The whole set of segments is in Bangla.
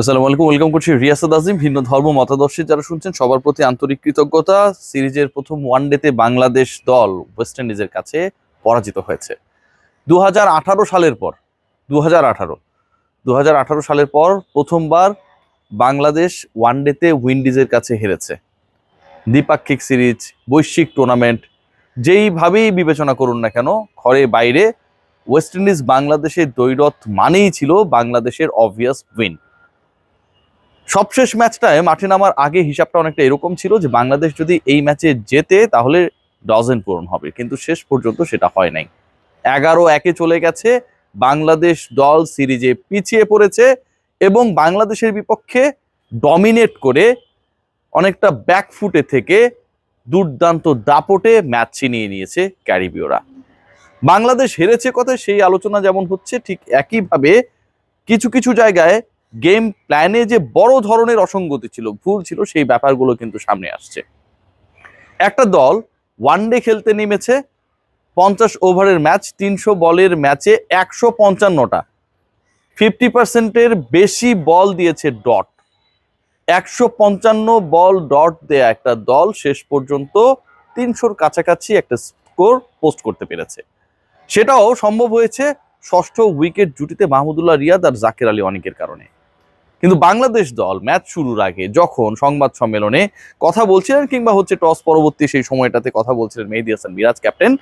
আসসালামু আলাইকুম, ওয়েলকাম করছি রিয়াসাদ আজিম, ভিন্ন ধর্ম মতাদর্শী। যারা শুনছেন, সবার প্রতি আন্তরিক কৃতজ্ঞতা। সিরিজের প্রথম ওয়ানডেতে বাংলাদেশ দল ওয়েস্ট ইন্ডিজের কাছে পরাজিত হয়েছে। দু হাজার আঠারো সালের পর দু হাজার আঠারো দু সালের পর প্রথমবার বাংলাদেশ ওয়ানডেতে উইন্ডিজের কাছে হেরেছে। দ্বিপাক্ষিক সিরিজ, বৈশ্বিক টুর্নামেন্ট, যেইভাবেই বিবেচনা করুন না কেন, ঘরে বাইরে ওয়েস্ট ইন্ডিজ বাংলাদেশের দৈরথ মানেই ছিল বাংলাদেশের অবভিয়াস উইন সবশেষ ম্যাচটায় মাঠে নামার আগে হিসাবটা অনেকটা এরকম ছিল যে বাংলাদেশ যদি এই ম্যাচে জেতে, তাহলে ডজেন পূরণ হবে। কিন্তু শেষ পর্যন্ত সেটা হয় নাই। এগারো একে চলে গেছে। বাংলাদেশ দল সিরিজে পিছিয়ে পড়েছে এবং বাংলাদেশের বিপক্ষে ডমিনেট করে অনেকটা ব্যাকফুটে থেকে দুর্দান্ত দাপটে ম্যাচ ছিনিয়ে নিয়েছে ক্যারিবীয়রা। বাংলাদেশ হেরেছে কথায়? সেই আলোচনা যেমন হচ্ছে, ঠিক একইভাবে কিছু কিছু জায়গায় গেম প্ল্যানে যে বড় ধরনের অসঙ্গতি ছিল, ভুল ছিল, সেই ব্যাপারগুলো কিন্তু সামনে আসছে। একটা দল ওয়ানডে খেলতে নেমেছে, পঞ্চাশ ওভারের ম্যাচ তিনশো বলের ম্যাচে একশো পঞ্চান্নটা। ফিফটি পার্সেন্টের বেশি বল দিয়েছে ডট। একশো পঞ্চান্ন বল ডট দেয়া একটা দল শেষ পর্যন্ত তিনশোর কাছাকাছি একটা স্কোর পোস্ট করতে পেরেছে। সেটাও সম্ভব হয়েছে ষষ্ঠ উইকেট জুটিতে মাহমুদুল্লাহ রিয়াদ আর জাকির আলী অনেকের কারণে। কিন্তু বাংলাদেশ দল ম্যাচ শুরুর আগে যখন সংবাদ সম্মেলনে কথা বলছিলেন কিংবা হচ্ছে টস পরবর্তী সেই সময়টাতে কথা বলছিলেন মেহেদি হাসান মিরাজ ক্যাপ্টেন,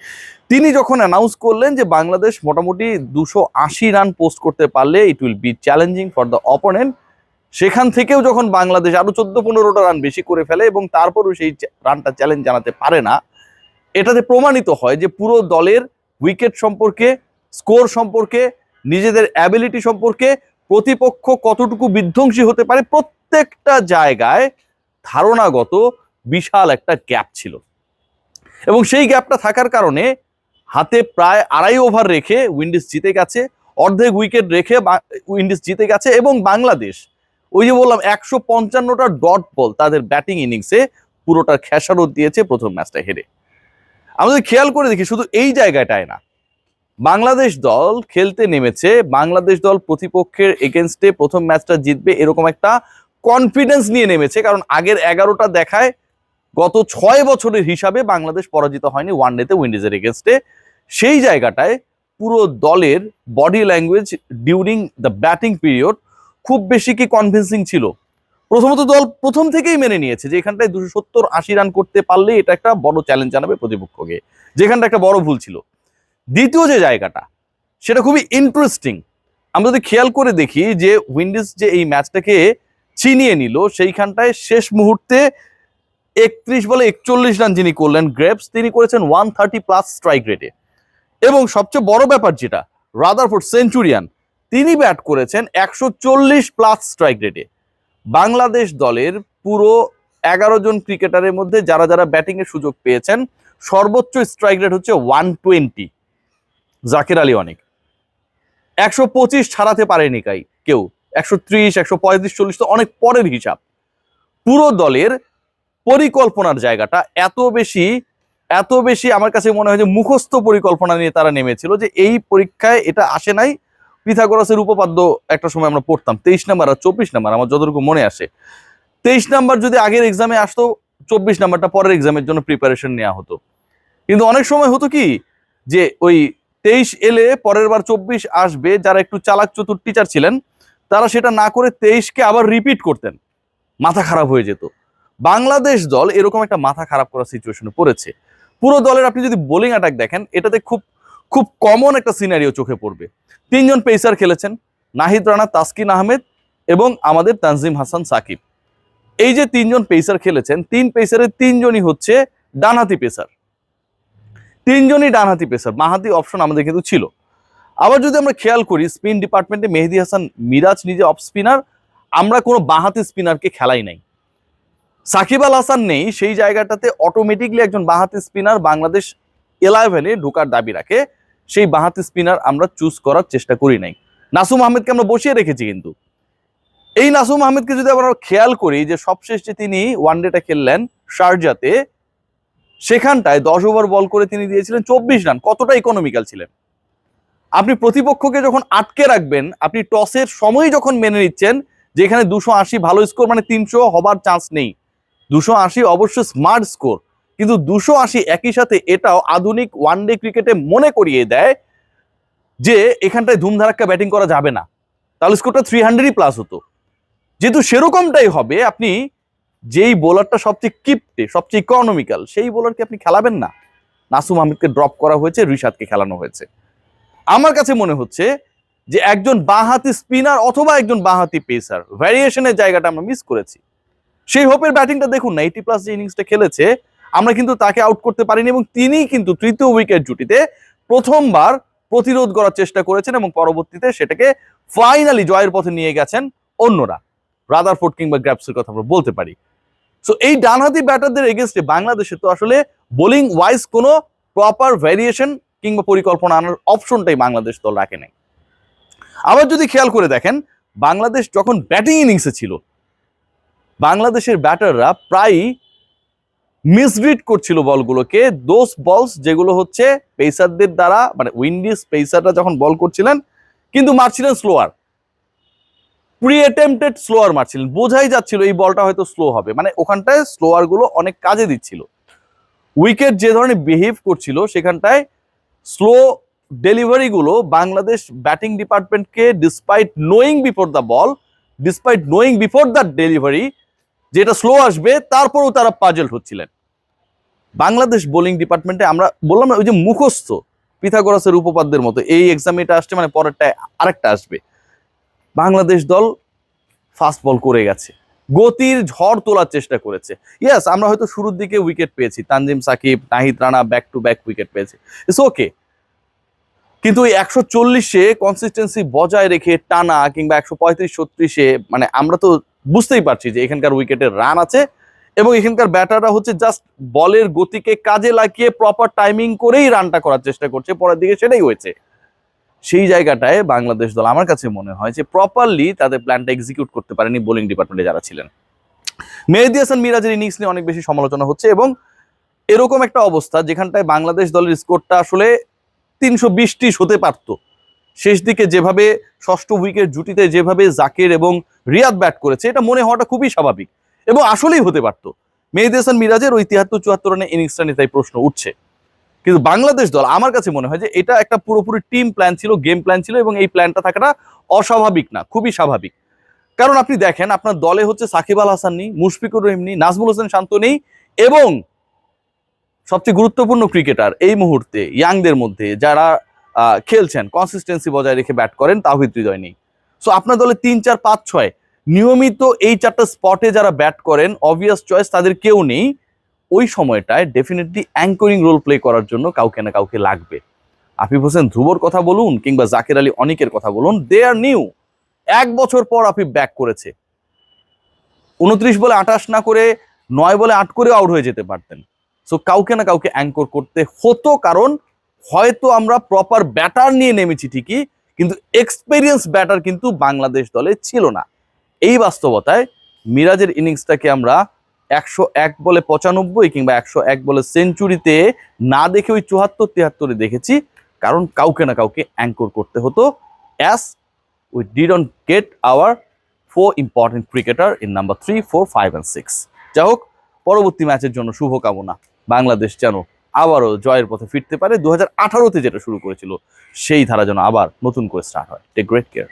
তিনি যখন অ্যানাউন্স করলেন যে বাংলাদেশ মোটামুটি দুশো রান পোস্ট করতে পারলে it will be challenging for the opponent সেখান থেকেও যখন বাংলাদেশ আরও চোদ্দ পনেরোটা রান বেশি করে ফেলে এবং তারপরও সেই রানটা চ্যালেঞ্জ জানাতে পারে না, এটাতে প্রমাণিত হয় যে পুরো দলের উইকেট সম্পর্কে স্কোর সম্পর্কে, নিজেদের অ্যাবিলিটি সম্পর্কে প্রতিপক্ষ কতটুকু বিধ্বংসী হতে পারে প্রত্যেকটা জায়গায় ধারণাগত বিশাল একটা গ্যাপ ছিল। এবং সেই গ্যাপটা থাকার কারণে হাতে প্রায় আড়াই ওভার রেখে উইন্ডিজ জিতে গেছে, অর্ধেক উইকেট রেখে উইন্ডিজ জিতে গেছে এবং বাংলাদেশ, ওই যে বললাম একশো পঞ্চান্নটা ডট বল তাদের ব্যাটিং ইনিংসে পুরোটা খেসারত দিয়েছে প্রথম ম্যাচটা হেরে। আমাদের খেয়াল করে দেখি শুধু এই জায়গাটায় না বাংলাদেশ দল খেলতে নেমেছে। বাংলাদেশ দল প্রতিপক্ষের এগেনস্টে প্রথম ম্যাচটা জিতবে এরকম একটা কনফিডেন্স নিয়ে নেমেছে। কারণ আগের এগারোটা দেখায় গত ছয় বছরের হিসাবে বাংলাদেশ পরাজিত হয়নি ওয়ানডেতে উইন্ডিজের এগেনস্টে সেই জায়গাটায় পুরো দলের body language during the batting period খুব বেশি কি কনভিন্সিং ছিল? প্রথমত দল প্রথম থেকেই মেনে নিয়েছে যে এখানটায় দুশো সত্তর আশি রান করতে পারলে এটা একটা বড় চ্যালেঞ্জ জানাবে প্রতিপক্ষকে। যেখানটা একটা বড় ভুল ছিল। দ্বিতীয় যে জায়গাটা, সেটা খুবই ইন্টারেস্টিং আমরা যদি খেয়াল করে দেখি যে উইন্ডিজ যে এই ম্যাচটাকে চিনিয়ে নিল, সেইখানটায় শেষ মুহূর্তে একত্রিশ বলে একচল্লিশ রান যিনি করলেন গ্রেপস তিনি করেছেন ওয়ান থার্টি প্লাস স্ট্রাইক রেটে এবং সবচেয়ে বড় ব্যাপার যেটা রাদারফোর্ড সেঞ্চুরিয়ান তিনি ব্যাট করেছেন একশো চল্লিশ প্লাস স্ট্রাইক রেটে বাংলাদেশ দলের পুরো এগারো জন ক্রিকেটারের মধ্যে যারা যারা ব্যাটিংয়ের সুযোগ পেয়েছেন, সর্বোচ্চ স্ট্রাইক রেট হচ্ছে ওয়ান টোয়েন্টি জাকির আলী অনেক। একশো পঁচিশ ছাড়াতে পারেনি কাই, কেউ। একশো ত্রিশ, একশো পঁয়ত্রিশ, চল্লিশ তো অনেক পরের হিসাব। পুরো দলের পরিকল্পনার জায়গাটা এত বেশি এত বেশি আমার কাছে মনে হয় যে মুখস্থ পরিকল্পনা নিয়ে তারা নেমেছিল যে এই পরীক্ষায় এটা আসে নাই। পিথাগোরাসের উপপাদ্য একটা সময় আমরা পড়তাম, তেইশ নাম্বার আর চব্বিশ নাম্বার, আমার যতটুকু মনে আসে। তেইশ নাম্বার যদি আগের এক্সামে আসতো, চব্বিশ নাম্বারটা পরের এক্সামের জন্য প্রিপারেশন নেওয়া হতো। কিন্তু অনেক সময় হতো কি, যে ওই তেইশ এলে পরের বার চব্বিশ আসবে, যারা একটু চালাক চতুর টিচার ছিলেন, তারা সেটা না করে তেইশকে আবার রিপিট করতেন। মাথা খারাপ হয়ে যেত। বাংলাদেশ দল এরকম একটা মাথা খারাপ করার সিচুয়েশনে পড়েছে। পুরো দলের আপনি যদি বোলিং অ্যাটাক দেখেন, এটাতে খুব খুব কমন একটা সিনারিও চোখে পড়বে। তিনজন পেসার খেলেছেন, নাহিদ রানা, তাসকিন আহমেদ এবং আমাদের তানজিম হাসান সাকিব। এই যে তিনজন পেসার খেলেছেন, তিন পেসারের তিনজনই হচ্ছে ডানহাতি পেসার তিনজনই ডানহাতি পেসার বাঁহাতি অপশন আমাদের কিন্তু ছিল। আবার যদি আমরা খেয়াল করি স্পিন ডিপার্টমেন্টে মেহেদি হাসান মিরাজ নিজে অফ স্পিনার আমরা কোনো বাঁহাতি স্পিনারকে খেলাই নাই। সাকিব আল হাসান নেই, সেই জায়গাটাতে অটোমেটিকলি একজন বাঁহাতি স্পিনার বাংলাদেশ ইলেভেনে ঢোকার দাবি রাখে, সেই বাঁহাতি স্পিনার আমরা চুজ করার চেষ্টা করি নাই। নাসুম আহমেদকে আমরা বসিয়ে রেখেছি কিন্তু। এই নাসুম আহমেদকে যদি আমরা খেয়াল করি, যে সবশেষ যে তিনি ওয়ানডেটা খেললেন শারজাতে সেখানটায় দশ ওভার বল করে তিনি দিয়েছিলেন চব্বিশ রান কতটা ইকোনমিক্যাল ছিলেন? আপনি প্রতিপক্ষকে যখন আটকে রাখবেন, আপনি টসের সময় যখন মেনে নিচ্ছেন, যেখানে দুশো আশি ভালো স্কোর মানে তিনশো হবার চান্স নেই। দুশো আশি অবশ্যই স্মার্ট স্কোর কিন্তু দুশো আশি একই সাথে এটাও আধুনিক ওয়ান ডে ক্রিকেটে মনে করিয়ে দেয় যে এখানটায় ধুমধারাক্কা ব্যাটিং করা যাবে না। তাহলে স্কোরটা থ্রি হান্ড্রেডই প্লাস হতো। যেহেতু সেরকমটাই হবে, আপনি যেই বোলারটা সবচেয়ে কিপটে, সবচেয়ে ইকোনমিক্যাল সেই বোলারকে আপনি খেলাবেন না? নাসুম আহমেদকে ড্রপ করা হয়েছে, রিশাদকে খেলানো হয়েছে। আমার কাছে মনে হচ্ছে যে একজন বাঁহাতি স্পিনার অথবা একজন বাঁহাতি পেসার ভ্যারিয়েশনের জায়গাটা আমরা মিস করেছি। সেই হোপের ব্যাটিংটা দেখুন এইটি প্লাস যে ইনিংসটা খেলেছে, আমরা কিন্তু তাকে আউট করতে পারিনি এবং তিনি কিন্তু তৃতীয় উইকেট জুটিতে প্রথমবার প্রতিরোধ করার চেষ্টা করেছেন এবং পরবর্তীতে সেটাকে ফাইনালি জয়ের পথে নিয়ে গেছেন অন্যরা। রাদার রাদারফোর্ড কিংবা গ্র্যাপসের কথা আমরা বলতে পারি। সো এই ডানহাতি ব্যাটারদের এগেনস্টে বাংলাদেশে তো আসলে বোলিং ওয়াইজ কোনো প্রপার ভ্যারিয়েশন কিংবা পরিকল্পনা আনার অপশনটাই বাংলাদেশ দল রাখে নাই। আবার যদি খেয়াল করে দেখেন, বাংলাদেশ যখন ব্যাটিং ইনিংসে ছিল, বাংলাদেশের ব্যাটাররা প্রায়ই মিসরিড করছিল বলগুলোকে। দোস বলস যেগুলো হচ্ছে পেসারদের দ্বারা মানে উইন্ডিজ পেসাররা যখন বল করছিলেন, কিন্তু মারছিলেন স্লোয়ার প্রি অ্যাটেম্পটেড স্লোয়ার মারছিলেন। বোঝাই যাচ্ছিল এই বলটা হয়তো স্লো হবে। মানে ওখানটায় স্লোয়ারগুলো অনেক কাজে দিচ্ছিল। উইকেট যে ধরনের বিহেভ করছিল, সেখানটায় স্লো ডেলিভারি গুলো বাংলাদেশ ব্যাটিং ডিপার্টমেন্টকে despite knowing before the ball despite knowing before the delivery যেটা স্লো আসবে, তারপরেও তারা পাজেল হচ্ছিলেন। বাংলাদেশ বোলিং ডিপার্টমেন্টে আমরা বললাম না, ওই যে মুখস্থ পিথাগোরাসের উপপাদ্যের মতো, এই এক্সামে এটা আসছে মানে পরেরটায় আরেকটা আসবে। বাংলাদেশ দল ফাস্ট বল করে গেছে। গতির ঝড় তোলার চেষ্টা করেছে। ইয়াস আমরা হয়তো শুরুর দিকে উইকেট পেয়েছি। Tanzim Sakib, Nahid Rana back to back wicket পেয়েছে। ইটস ওকে কিন্তু ওই একশো চল্লিশে কনসিস্টেন্সি বজায় রেখে টানা কিংবা একশো পঁয়ত্রিশ, ছত্রিশে মানে আমরা তো বুঝতেই পারছি যে এখানকার উইকেটের রান আছে এবং এখানকার ব্যাটাররা হচ্ছে জাস্ট বলের গতিকে কাজে লাগিয়ে প্রপার টাইমিং করেই রানটা করার চেষ্টা করছে। পরের দিকে সেটাই হয়েছে। সেই জায়গাটায় বাংলাদেশ দল আমার কাছে মনে হয় যে প্রপারলি তাদের প্ল্যানটা এক্সিকিউট করতে পারেনি বোলিং ডিপার্টমেন্টে যারা ছিলেন। মেহেদি হাসান মিরাজের ইনিংস নিয়ে অনেক বেশি সমালোচনা হচ্ছে এবং এরকম একটা অবস্থা যেখানটায় বাংলাদেশ দলের স্কোরটা আসলে তিনশো বিশ ত্রিশ হতে পারতো। শেষ দিকে যেভাবে ষষ্ঠ উইকেট জুটিতে যেভাবে জাকির এবং রিয়াদ ব্যাট করেছে, এটা মনে হওয়াটা খুবই স্বাভাবিক এবং আসলেই হতে পারতো। মেহেদি হাসান মিরাজের ওই তিয়াত্তর চুয়াত্তর রানের ইনিংসটা নিয়ে তাই প্রশ্ন উঠছে। কিন্তু বাংলাদেশ দল আমার কাছে মনে হয় যে এটা একটা পুরোপুরি টিম প্ল্যান ছিল গেম প্ল্যান ছিল এবং এই প্ল্যানটা থাকাটা অস্বাভাবিক না, খুবই স্বাভাবিক। কারণ আপনি দেখেন আপনার দলে হচ্ছে সাকিব আল হাসান নেই, মুশফিকুর রহিম নেই, নাজমুল হোসেন শান্ত নেই এবং সবচেয়ে গুরুত্বপূর্ণ ক্রিকেটার এই মুহূর্তে ইয়াংদের মধ্যে যারা খেলছেন কনসিস্টেন্সি বজায় রেখে ব্যাট করেন তাহিদ হৃদয় নেই। সো আপনার দলে তিন, চার, পাঁচ, ছয়, নিয়মিত এই চারটা স্পটে যারা ব্যাট করেন অবভিয়াস চয়েস তাদের কেউ নেই। ওই সময়টায় ডেফিনেটলি অ্যাঙ্করিং রোল প্লে করার জন্য কাউকে না কাউকে লাগবে। আফিফ হোসেন ধ্রুবর কথা বলুন কিংবা জাকির আলী অনিকের কথা বলুন দে আর নিউ এক বছর পর আফিফ ব্যাক করেছে। উনত্রিশ বলে আঠাশ না করে, নয় বলে আট করে আউট হয়ে যেতে পারতেন। সো কাউকে না কাউকে অ্যাঙ্কর করতে হতো কারণ হয়তো আমরা প্রপার ব্যাটার নিয়ে নেমেছি ঠিকই, কিন্তু এক্সপেরিয়েন্স ব্যাটার কিন্তু বাংলাদেশ দলে ছিল না। এই বাস্তবতায় মিরাজের ইনিংসটাকে আমরা একশো এক বলে পঁচানব্বই কিংবা একশো এক বলে সেঞ্চুরিতে না দেখে ওই চুয়াত্তর তিয়াত্তরে দেখেছি। কারণ কাউকে না কাউকে অ্যাঙ্কর করতে হতো। As we didn't get our four important cricketer in number three four five and six যাই হোক পরবর্তী ম্যাচের জন্য শুভকামনা। বাংলাদেশ যেন আবারও জয়ের পথে ফিরতে পারে। দু হাজার আঠারোতে যেটা শুরু করেছিল, সেই ধারা যেন আবার নতুন করে স্টার্ট হয়। Take great care